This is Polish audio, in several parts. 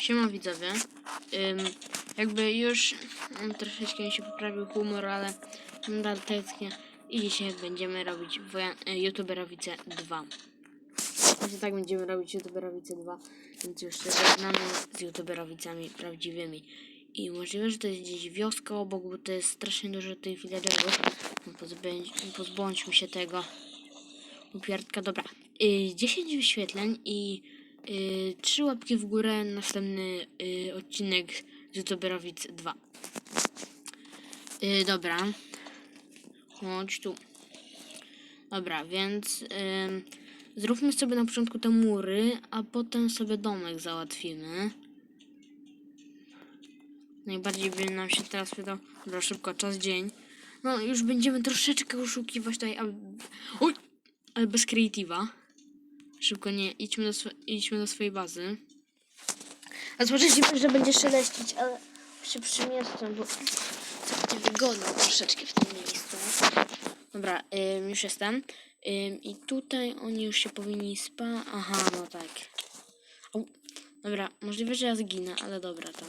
Siema widzowie. Jakby już mm, troszeczkę się poprawił humor, ale nadal tęsknię. I dzisiaj będziemy robić y, YouTuberowice 2. Właśnie tak będziemy robić YouTuberowice 2, więc już się żegnamy z YouTuberowicami prawdziwymi. I możliwe, że to jest gdzieś wioska obok, bo to jest strasznie dużo tych villagerów. No, pozbędź- pozbądźmy się tego. Upiartka, dobra. Y, 10 wyświetleń i y, 3 łapki w górę. Następny y, odcinek z YouTuberowic 2. Y, dobra. Chodź tu. Dobra, więc zróbmy sobie na początku te mury, a potem sobie domek załatwimy. Najbardziej by nam się teraz wydał. Dobra, szybko, czas dzień. No, już będziemy troszeczkę oszukiwać tutaj, ale... Oj! Ale bez creative'a. Szybko nie, idźmy do, swo- idźmy do swojej bazy. A zobaczycie, że będzie szeleścić, ale się przemieszczam, bo tak niewygodno troszeczkę w tym miejscu. Dobra, ym, już jestem. Ym, I tutaj oni już się powinni spa... Aha, no tak. Au. Dobra, możliwe, że ja zginę, ale dobra tam.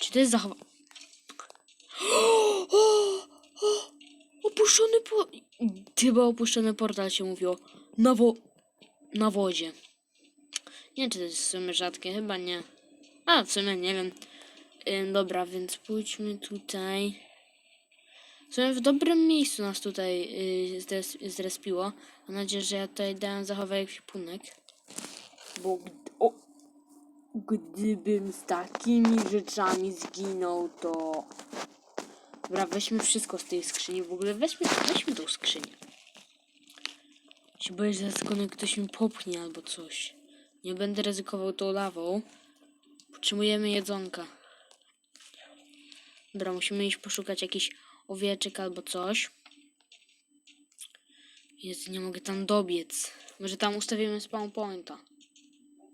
Czy to jest zachowa... Opuszczony po... Chyba opuszczony portal się mówiło. Na wo... Na wozie. Nie wiem, czy to jest w sumie rzadkie, chyba nie. A, w sumie nie wiem. Ym, dobra, więc pójdźmy tutaj. W sumie w dobrym miejscu nas tutaj yy, zres, zrespiło. Mam nadzieję, że ja tutaj dałem zachowaj ekwipunek. Bo... O! Gdybym z takimi rzeczami zginął, to... Dobra, weźmy wszystko z tej skrzyni. W ogóle weźmy, weźmy tą skrzynię. Się boję, że ktoś mi popchnie albo coś. Nie będę ryzykował tą lawą. Potrzebujemy jedzonka. Dobra, musimy iść poszukać jakichś owieczek albo coś. Jezu, nie mogę tam dobiec. Może tam ustawimy spawn pointa.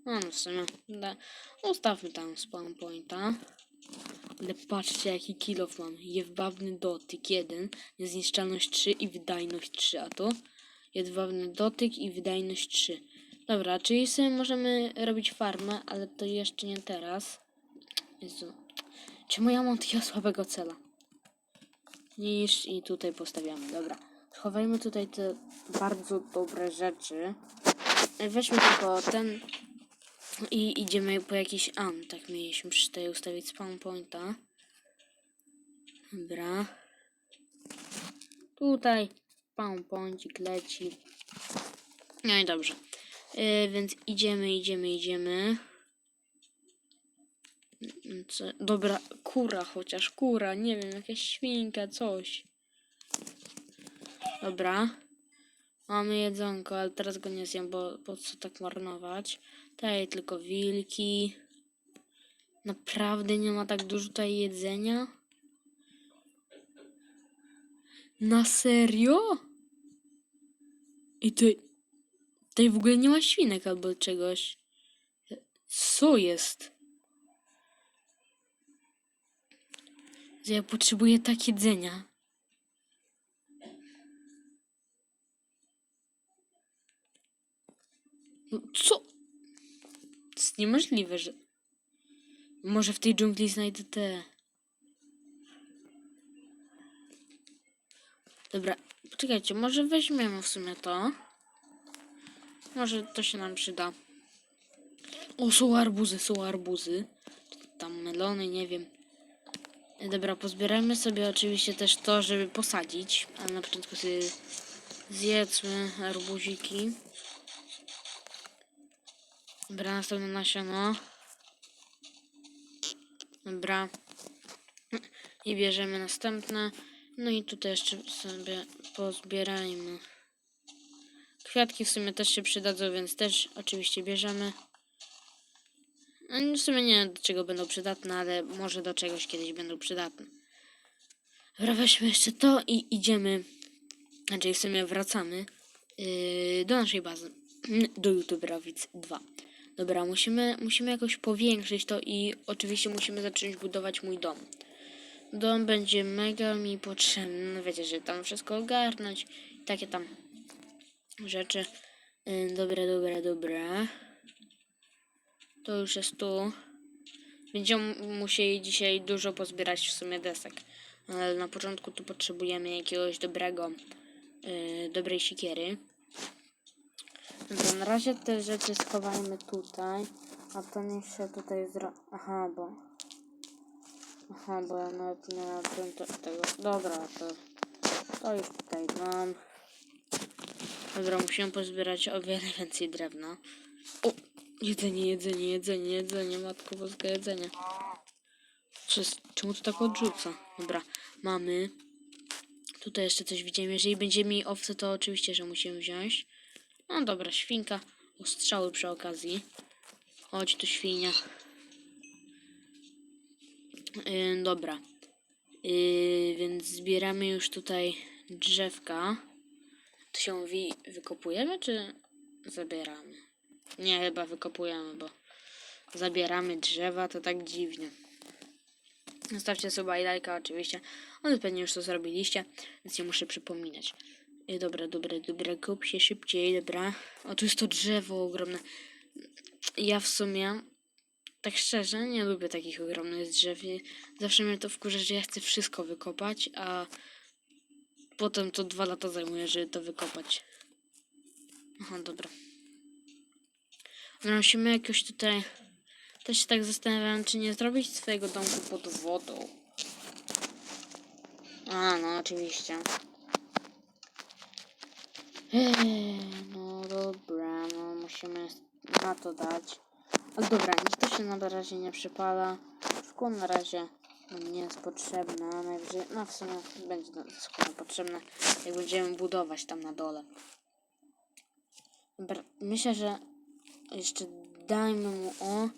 No, no w sumie. Da. Ustawmy tam spawn pointa. Ale patrzcie jaki kilof mam. Jedwabny dotyk 1, niezniszczalność 3 i wydajność 3, a to jedwabny dotyk i wydajność 3. Dobra, czyli sobie możemy robić farmę, ale to jeszcze nie teraz. Jezu. Czemu ja mam takiego słabego cela? Niż i tutaj postawiamy, dobra. Schowajmy tutaj te bardzo dobre rzeczy. Weźmy tylko ten i idziemy po jakiś... A, tak mieliśmy przy tej ustawić spawn pointa. Dobra. Tutaj spawn pointik leci. No i dobrze. Yy, więc idziemy, idziemy, idziemy. Co? Dobra, kura chociaż, kura, nie wiem, jakaś świnka, coś. Dobra. Mamy jedzonko, ale teraz go nie zjem, bo po co tak marnować. Tutaj tylko wilki. Naprawdę nie ma tak dużo tutaj jedzenia? Na serio? I tutaj, tutaj w ogóle nie ma świnek albo czegoś. Co jest? Że ja potrzebuję tak jedzenia. No co? To jest niemożliwe, że... Może w tej dżungli znajdę te... Dobra, poczekajcie, może weźmiemy w sumie to. Może to się nam przyda. O, są arbuzy, są arbuzy. Tam melony, nie wiem. Dobra, pozbierajmy sobie oczywiście też to, żeby posadzić. Ale na początku sobie zjedzmy arbuziki. Dobra, następne nasiono. Dobra. I bierzemy następne. No i tutaj jeszcze sobie pozbierajmy. Kwiatki w sumie też się przydadzą, więc też oczywiście bierzemy. No, W sumie nie wiem do czego będą przydatne, ale może do czegoś kiedyś będą przydatne. Dobra, weźmy jeszcze to i idziemy. Znaczy w sumie wracamy yy, do naszej bazy. Do YouTuberowic 2. Dobra, musimy, musimy jakoś powiększyć to i oczywiście musimy zacząć budować mój dom. Dom będzie mega mi potrzebny. No wiecie, że tam wszystko ogarnąć. Takie tam rzeczy. Yy, dobra, dobra, dobra. To już jest tu. Będziemy musieli dzisiaj dużo pozbierać w sumie desek. Ale na początku tu potrzebujemy jakiegoś dobrego, yy, dobrej sikiery. Dobra, na razie te rzeczy schowajmy tutaj. A to niech się tutaj zro... Aha, bo... Aha, bo ja nawet nie te- tego... Dobra, to... To już tutaj mam. Dobra, musimy pozbierać o wiele więcej drewna. O! Jedzenie, jedzenie, jedzenie, jedzenie, matko boska, jedzenie. Przez... Czemu to tak odrzuca? Dobra, mamy. Tutaj jeszcze coś widzimy. Jeżeli będziemy mieli owce, to oczywiście, że musimy wziąć. No dobra, świnka. Ostrzały przy okazji. Chodź tu świnia. Yy, dobra. Yy, więc zbieramy już tutaj drzewka. To się mówi wykopujemy czy zabieramy? Nie, chyba wykopujemy, bo zabieramy drzewa, to tak dziwnie. Zostawcie suba i lajka oczywiście, ale pewnie już to zrobiliście, więc nie muszę przypominać. Yy, dobra, dobra, dobra, kop się szybciej, dobra. O, tu jest to drzewo ogromne. Ja w sumie, tak szczerze, nie lubię takich ogromnych drzew. i Zawsze mnie to wkurza, że ja chcę wszystko wykopać, a potem to dwa lata zajmuje, żeby to wykopać. Aha, dobra. Dobra, musimy jakoś tutaj... Też się tak zastanawiam, czy nie zrobić swojego domku pod wodą. A, no oczywiście. Eee, no dobra, no musimy na to dać. Ale dobra, niech to się na razie nie przypala. Szkło na razie nie jest potrzebne. Najwyżej, no w sumie będzie szkło potrzebne, jak będziemy budować tam na dole. Dobra, myślę, że jeszcze dajmy mu o.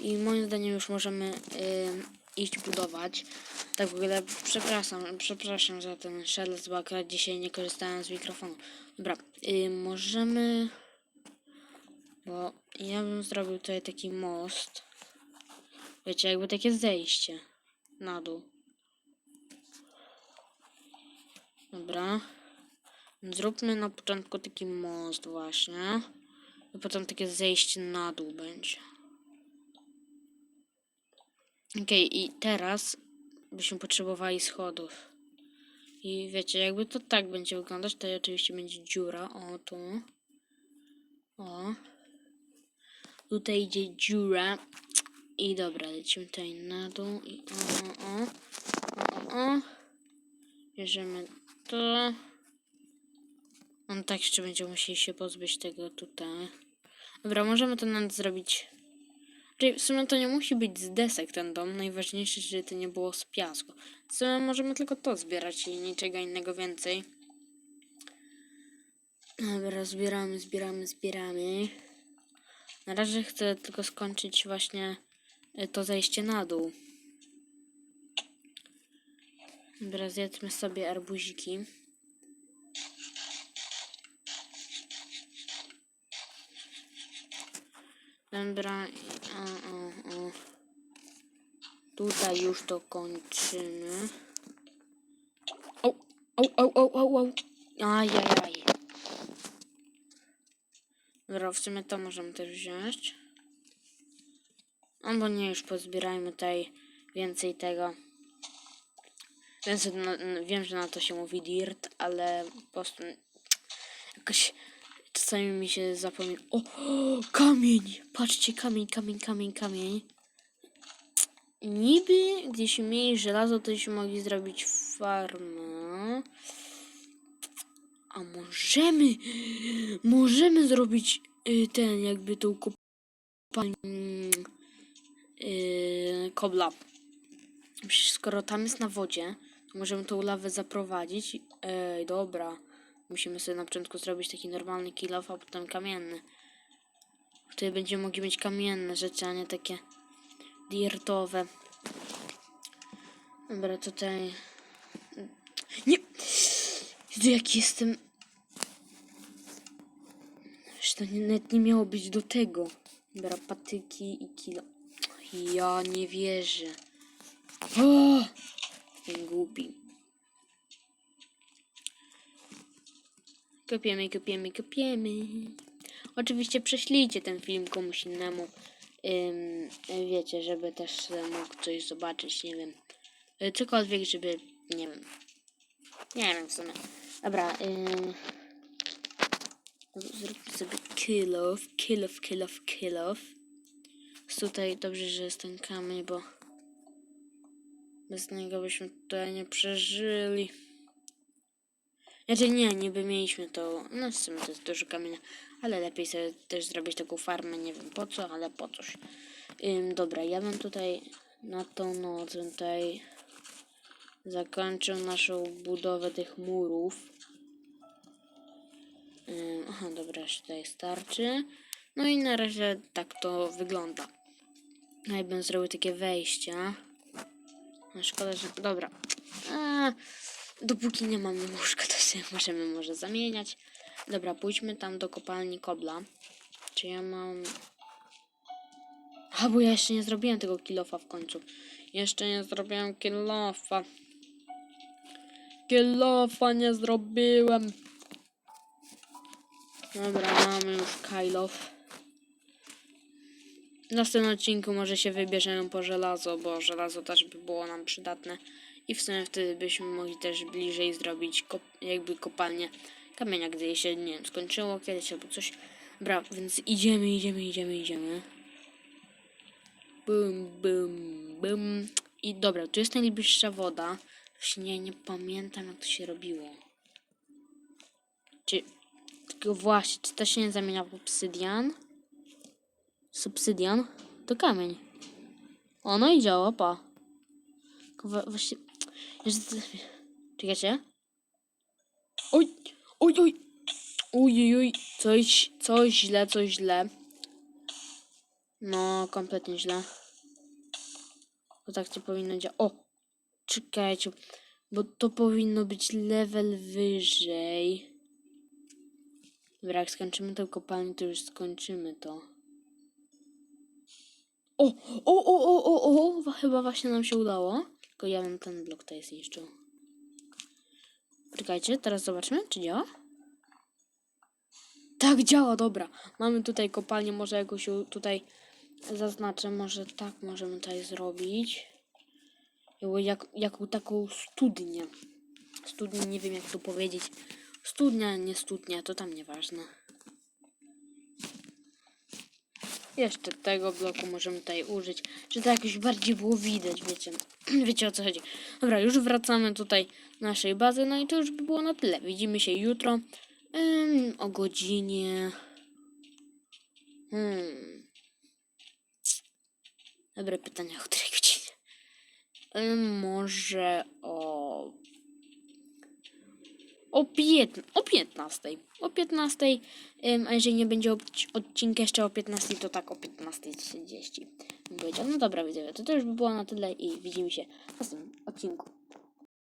I moim zdaniem już możemy ym, iść budować. Tak w ogóle przepraszam, przepraszam za ten szelest, bo akurat dzisiaj nie korzystałem z mikrofonu. Dobra, y, możemy... Bo ja bym zrobił tutaj taki most. Wiecie, jakby takie zejście na dół. Dobra. Zróbmy na początku taki most właśnie. I potem takie zejście na dół będzie. Okej, i teraz byśmy potrzebowali schodów. I wiecie, jakby to tak będzie wyglądać, to oczywiście będzie dziura. O, tu. O. Tutaj idzie dziura. I dobra, lecimy tutaj na dół. I o, o, o. O, o. Bierzemy to. On tak jeszcze będzie musieli się pozbyć tego tutaj. Dobra, możemy to nawet zrobić. Czyli w sumie to nie musi być z desek ten dom. Najważniejsze, żeby to nie było z piasku. W sumie możemy tylko to zbierać i niczego innego więcej. Dobra, zbieramy, zbieramy, zbieramy. Na razie chcę tylko skończyć właśnie y, to zejście na dół. Dobra, zjedzmy sobie arbuziki. Dobra, o, o, o. Tutaj już to kończymy. O, o, o, o, o, o. Ajajaj. Dobra, w sumie to możemy też wziąć. Albo nie, już pozbierajmy tutaj więcej tego. N- wiem, że na to się mówi dirt, ale po prostu jakoś czasami mi się zapomina. O, o, kamień! Patrzcie, kamień, kamień, kamień, kamień. Niby, gdyśmy mieli żelazo, to byśmy mogli zrobić farmę. A możemy, możemy zrobić y, ten, jakby tą kopalnię y, kobla. Skoro tam jest na wodzie, to możemy tą lawę zaprowadzić. Ej, dobra. Musimy sobie na początku zrobić taki normalny kill off, a potem kamienny. Wtedy będziemy mogli mieć kamienne rzeczy, a nie takie dirtowe. Dobra, tutaj... Nie! Jaki jestem... To nawet nie miało być do tego. Dobra, patyki i kilo. Ja nie wierzę. O! Ten głupi. Kopiemy, kopiemy, kopiemy. Oczywiście prześlijcie ten film komuś innemu. ym, wiecie, żeby też mógł coś zobaczyć, nie wiem. Cokolwiek, żeby, nie wiem. Nie wiem w sumie. Dobra, ym, zróbmy sobie kill off, kill off, kill off, kill off. Tutaj dobrze, że jest ten kamień, bo bez niego byśmy tutaj nie przeżyli. Znaczy nie, niby mieliśmy to, no w sumie to jest dużo kamienia, ale lepiej sobie też zrobić taką farmę, nie wiem po co, ale po coś. Ym, dobra, ja bym tutaj na tą noc tutaj zakończył naszą budowę tych murów. Ym, aha, dobra, już tutaj starczy. No i na razie tak to wygląda. No i bym zrobił takie wejścia. No szkoda, że... Dobra. Dopóki nie mamy łóżka, to sobie możemy może zamieniać. Dobra, pójdźmy tam do kopalni kobla. Czy ja mam... A, bo ja jeszcze nie zrobiłem tego kilofa w końcu. Jeszcze nie zrobiłem kilofa. Kilofa nie zrobiłem. Dobra, mamy już kilof. W następnym odcinku może się wybierzemy po żelazo, bo żelazo też by było nam przydatne. I w sumie wtedy byśmy mogli też bliżej zrobić kop jakby kopalnię kamienia, gdy się, nie wiem, skończyło kiedyś albo coś. Dobra, więc idziemy, idziemy, idziemy, idziemy. Bum, bum, bum. I dobra, tu jest najbliższa woda. Właśnie nie, nie pamiętam jak to się robiło. Czy... Tylko właśnie, czy to się nie zamienia w obsydian? Subsydian? To kamień. O, no i działa, pa. Właśnie... Czekajcie. Oj! Oj, oj! Uj, uj. Coś, coś źle, coś źle. No, kompletnie źle. To tak nie powinno działać. O! Czekajcie. Bo to powinno być level wyżej. Dobra, jak skończymy tę kopalnię, to już skończymy to. O, o, o, o, o, o, chyba właśnie nam się udało. Tylko ja bym ten blok tutaj zniszczył. Czekajcie, teraz zobaczmy, czy działa. Tak, działa, dobra. Mamy tutaj kopalnię, może jakoś tutaj zaznaczę, może tak możemy tutaj zrobić. Jak, jaką taką studnię. Studnię, nie wiem jak to powiedzieć. Studnia, nie studnia, to tam nieważne. Jeszcze tego bloku możemy tutaj użyć, żeby to jakoś bardziej było widać, wiecie. wiecie o co chodzi. Dobra, już wracamy tutaj do naszej bazy, no i to już by było na tyle. Widzimy się jutro o godzinie... Hmm. Dobre pytanie, o której godzinie? Może o... O, piętn o 15. O 15. Ym, a jeżeli nie będzie odci- odcinka jeszcze o 15, to tak o 15.30. bym powiedział. No dobra, widzowie, to, to już by było na tyle i widzimy się w następnym odcinku.